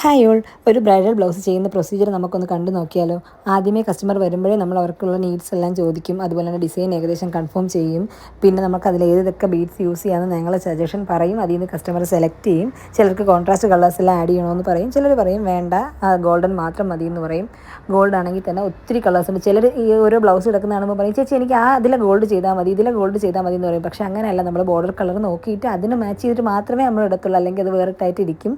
Hi all. ഒരു bridal blouse ചെയ്യുന്ന procedure നമുക്കൊന്ന് കണ്ടു നോക്കിയാലോ? ആദ്യമേ കസ്റ്റമർ വരുമ്പോഴേ നമ്മൾ അവർക്കുള്ള നീഡ്സ് എല്ലാം ചോദിക്കും. അതുപോലെ തന്നെ ഡിസൈൻ ഏകദേശം കൺഫേം ചെയ്യും. പിന്നെ നമുക്ക് അതിൽ ഏതൊക്കെ ബീഡ്സ് യൂസ് ചെയ്യാമെന്ന് ഞങ്ങൾ സജഷൻ പറയും. അതിൽ നിന്ന് കസ്റ്റമർ സെലക്ട് ചെയ്യും. ചിലർക്ക് കോൺട്രാസ്റ്റ് കളേഴ്സ് എല്ലാം ആഡ് ചെയ്യണമെന്ന് പറയും. ചിലർ പറയും വേണ്ട ഗോൾഡൻ മാത്രം മതി എന്ന് പറയും. ഗോൾഡ് ആണെങ്കിൽ തന്നെ ഒത്തിരി കളേഴ്സ് ഉണ്ട്. ചിലർ ഈ ഓരോ ബ്ലൗസ് എടുക്കുന്ന കാണുമ്പോൾ പറയും ചേച്ചി എനിക്ക് ആ അതിലെ ഗോൾഡ് ചെയ്താൽ മതി ഇതിലെ ഗോൾഡ് ചെയ്താൽ മതി എന്ന് പറയും. പക്ഷേ അങ്ങനെയല്ല. നമ്മൾ ബോർഡർ കളർ നോക്കിയിട്ട് അതിന് മാച്ച് ചെയ്തിട്ട് മാത്രമേ നമ്മൾ എടുത്തുള്ളൂ. അല്ലെങ്കിൽ അത് വേറെ ടൈറ്റ് ഇരിക്കും.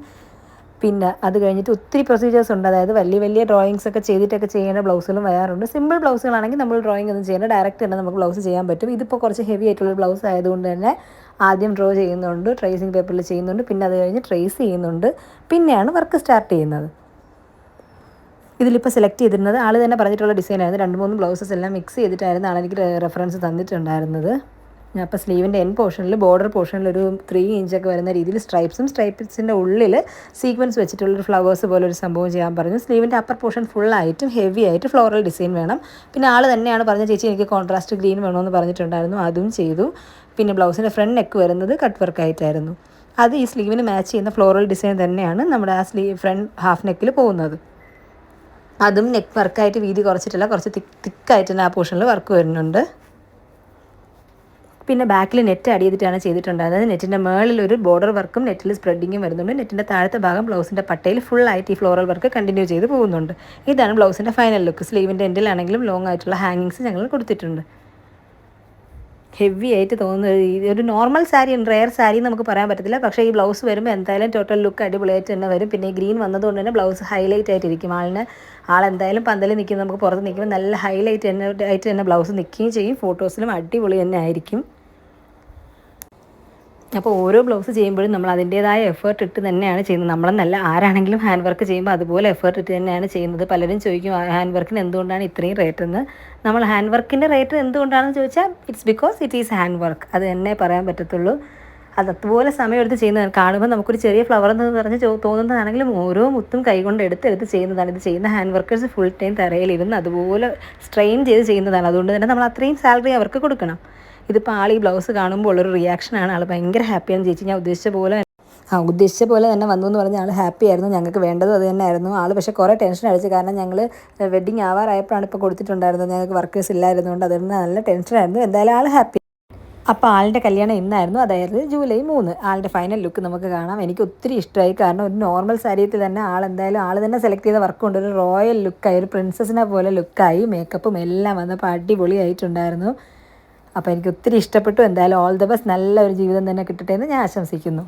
പിന്നെ അത് കഴിഞ്ഞിട്ട് ഒത്തിരി പ്രൊസീജിയേഴ്സ് ഉണ്ട്. അതായത് വലിയ വലിയ ഡ്രോയിങ്സ് ഒക്കെ ചെയ്തിട്ടൊക്കെ ചെയ്യേണ്ട ബ്ലൗസുകളും വരാറുണ്ട്. സിമ്പിൾ ബ്ലൗസുകളാണെങ്കിൽ നമ്മൾ ഡ്രോയിങ് ഒന്നും ചെയ്യേണ്ട. ഡയറക്റ്റ് തന്നെ നമുക്ക് ബ്ലൗസ് ചെയ്യാൻ പറ്റും. ഇതിപ്പോൾ കുറച്ച് ഹെവി ആയിട്ടുള്ള ബ്ലൗസ് ആയതുകൊണ്ട് തന്നെ ആദ്യം ഡ്രോ ചെയ്യുന്നുണ്ട്. ട്രേസിങ് പേപ്പറിൽ ചെയ്യുന്നുണ്ട്. പിന്നെ അത് കഴിഞ്ഞ് ട്രേസ് ചെയ്യുന്നുണ്ട്. പിന്നെയാണ് വർക്ക് സ്റ്റാർട്ട് ചെയ്യുന്നത്. ഇതിലിപ്പോൾ സെലക്ട് ചെയ്തിരുന്നത് ആൾ തന്നെ പറഞ്ഞിട്ടുള്ള ഡിസൈനായിരുന്നു രണ്ട് മൂന്ന് ബ്ലൗസസ് എല്ലാം മിക്സ് ചെയ്തിട്ടായിരുന്നു ആളെനിക്ക് റെഫറൻസ് തന്നിട്ടുണ്ടായിരുന്നത്. അപ്പോൾ സ്ലീവിന്റെ എൻ പോർഷനിൽ ബോർഡർ പോർഷനിൽ ഒരു ത്രീ ഇഞ്ചൊക്കെ വരുന്ന രീതിയിൽ സ്ട്രൈപ്സും സ്ട്രൈപ്സിന്റെ ഉള്ളിൽ സീക്വൻസ് വെച്ചിട്ടുള്ളൊരു ഫ്ലവേഴ്സ് പോലെ ഒരു സംഭവം ചെയ്യാൻ പറഞ്ഞു. സ്ലീവിന്റെ അപ്പർ പോർഷൻ ഫുള്ളായിട്ടും ഹെവി ആയിട്ട് ഫ്ലോറൽ ഡിസൈൻ വേണം. പിന്നെ ആൾ തന്നെയാണ് പറഞ്ഞ ചേച്ചി എനിക്ക് കോൺട്രാസ്റ്റ് ഗ്രീൻ വേണമെന്ന് പറഞ്ഞിട്ടുണ്ടായിരുന്നു. അതും ചെയ്തു. പിന്നെ ബ്ലൗസിന്റെ ഫ്രണ്ട് നെക്ക് വരുന്നത് കട്ട് വർക്ക് ആയിട്ടായിരുന്നു. അത് ഈ സ്ലീവിന് മാച്ച് ചെയ്യുന്ന ഫ്ലോറൽ ഡിസൈൻ തന്നെയാണ് നമ്മുടെ ആ സ്ലീവ് ഫ്രണ്ട് ഹാഫ് നെക്കിൽ പോകുന്നത്. അതും നെക്ക് വർക്കായിട്ട് വീതി കുറച്ചിട്ടില്ല കുറച്ച് തിക്ക് തിക്കായിട്ട് തന്നെ ആ പോർഷനിൽ വർക്ക് വരുന്നുണ്ട്. പിന്നെ ബാക്കിൽ നെറ്റ് അടി ചെയ്തിട്ടാണ് ചെയ്തിട്ടുണ്ടായിരുന്നത്. നെറ്റിന്റെ മേളിൽ ഒരു ബോർഡർ വർക്കും നെറ്റിൽ സ്പ്രെഡിങ്ങും വരുന്നുണ്ട്. നെറ്റിന്റെ താഴത്തെ ഭാഗം ബ്ലൗസിന്റെ പട്ടയിൽ ഫുൾ ആയിട്ട് ഈ ഫ്ലോറൽ വർക്ക് കണ്ടിന്യൂ ചെയ്ത് പോകുന്നുണ്ട്. ഇതാണ് ബ്ലൗസിന്റെ ഫൈനൽ ലുക്ക് സ്ലീവിന്റെ എൻഡിലാണെങ്കിലും ലോങ് ആയിട്ടുള്ള ഹാങ്ങിങ്സ് ഞങ്ങൾ കൊടുത്തിട്ടുണ്ട്. ഹെവി ആയിട്ട് തോന്നുന്നത് ഒരു നോർമൽ സാരി റെയർ സാരി നമുക്ക് പറയാൻ പറ്റത്തില്ല. പക്ഷേ ഈ ബ്ലൗസ് വരുമ്പോൾ എന്തായാലും ടോട്ടൽ ലുക്ക് അടിപൊളിയായിട്ട് തന്നെ വരും. പിന്നെ ഗ്രീൻ വന്നതുകൊണ്ട് തന്നെ ബ്ലൗസ് ഹൈലൈറ്റ് ആയിട്ടിരിക്കും. ആളിന് ആളെന്തായാലും പന്തലിൽ നിൽക്കും. നമുക്ക് പുറത്ത് നിൽക്കുമ്പോൾ നല്ല ഹൈലൈറ്റ് തന്നെ ആയിട്ട് തന്നെ ബ്ലൗസ് നിൽക്കുകയും ചെയ്യും. ഫോട്ടോസിലും അടിപൊളി തന്നെ ആയിരിക്കും. അപ്പോൾ ഓരോ ബ്ലൗസ് ചെയ്യുമ്പോഴും നമ്മൾ അതിന്റേതായ എഫേർട്ട് ഇട്ട് തന്നെയാണ് ചെയ്യുന്നത്. നമ്മളെന്നല്ല ആരാണെങ്കിലും ഹാൻഡ് വർക്ക് ചെയ്യുമ്പോൾ അതുപോലെ എഫേർട്ട് ഇട്ട് തന്നെയാണ് ചെയ്യുന്നത്. പലരും ചോദിക്കും ഹാൻഡ് വർക്കിന് എന്തുകൊണ്ടാണ് ഇത്രയും റേറ്റ് എന്ന്. നമ്മൾ ഹാൻഡ് വർക്കിന്റെ റേറ്റ് എന്തുകൊണ്ടാണെന്ന് ചോദിച്ചാൽ it's because it is hand work അത് തന്നെ പറയാൻ പറ്റത്തുള്ളൂ. അത് അതുപോലെ സമയമെടുത്ത് ചെയ്യുന്നതാണ് കാണുമ്പോൾ നമുക്കൊരു ചെറിയ ഫ്ലവർ എന്ന് പറഞ്ഞ് തോന്നുന്നതാണെങ്കിലും ഓരോ മുത്തും കൈകൊണ്ട് എടുത്തെടുത്ത് ചെയ്യുന്നതാണ്. ഇത് ചെയ്യുന്ന ഹാൻഡ് വർക്കേഴ്സ് ഫുൾ ടൈം തറയിലിരുന്ന് അതുപോലെ സ്ട്രെയിൻ ചെയ്ത് ചെയ്യുന്നതാണ്. അതുകൊണ്ട് തന്നെ നമ്മൾ അത്രയും സാലറി അവർക്ക് കൊടുക്കണം. ഇതിപ്പോൾ ആൾ ഈ ബ്ലൗസ് കാണുമ്പോൾ ഉള്ളൊരു റിയാക്ഷനാണ് ആൾ ഭയങ്കര ഹാപ്പിയാണ് ചേച്ചി. ഞാൻ ഉദ്ദേശിച്ച പോലെ ആ ഉദ്ദേശിച്ച പോലെ തന്നെ വന്നു എന്ന് പറഞ്ഞാൽ ആൾ ഹാപ്പി ആയിരുന്നു. ഞങ്ങൾക്ക് വേണ്ടത് അത് തന്നെ ആയിരുന്നു ആൾ പക്ഷേ കുറേ ടെൻഷൻ അടിച്ചു. കാരണം ഞങ്ങൾ വെഡിങ് ആവാറായപ്പോഴാണ് ഇപ്പോൾ കൊടുത്തിട്ടുണ്ടായിരുന്നത്. ഞങ്ങൾക്ക് വർക്കേഴ്സ് ഇല്ലായിരുന്നുകൊണ്ട് അതുകൊണ്ട് നല്ല ടെൻഷനായിരുന്നു എന്തായാലും ആൾ ഹാപ്പി അപ്പോൾ ആളുടെ കല്യാണം ഇന്നായിരുന്നു. അതായത് ജൂലൈ മൂന്ന്. ആളുടെ ഫൈനൽ ലുക്ക് നമുക്ക് കാണാം. എനിക്ക് ഒത്തിരി ഇഷ്ടമായി. കാരണം ഒരു നോർമൽ സാരിയത്തിൽ തന്നെ ആൾ എന്തായാലും ആൾ തന്നെ സെലക്ട് ചെയ്ത വർക്ക് കൊണ്ട് ഒരു റോയൽ ലുക്കായി ഒരു പ്രിൻസസിനെ പോലെ ലുക്കായി മേക്കപ്പും എല്ലാം വന്നപ്പോൾ അടിപൊളിയായിട്ടുണ്ടായിരുന്നു. അപ്പോൾ എനിക്ക് ഒത്തിരി ഇഷ്ടപ്പെട്ടു. എന്തായാലും ഓൾ ദ ബെസ്റ്റ് നല്ലൊരു ജീവിതം തന്നെ കിട്ടട്ടെ എന്ന് ഞാൻ ആശംസിക്കുന്നു.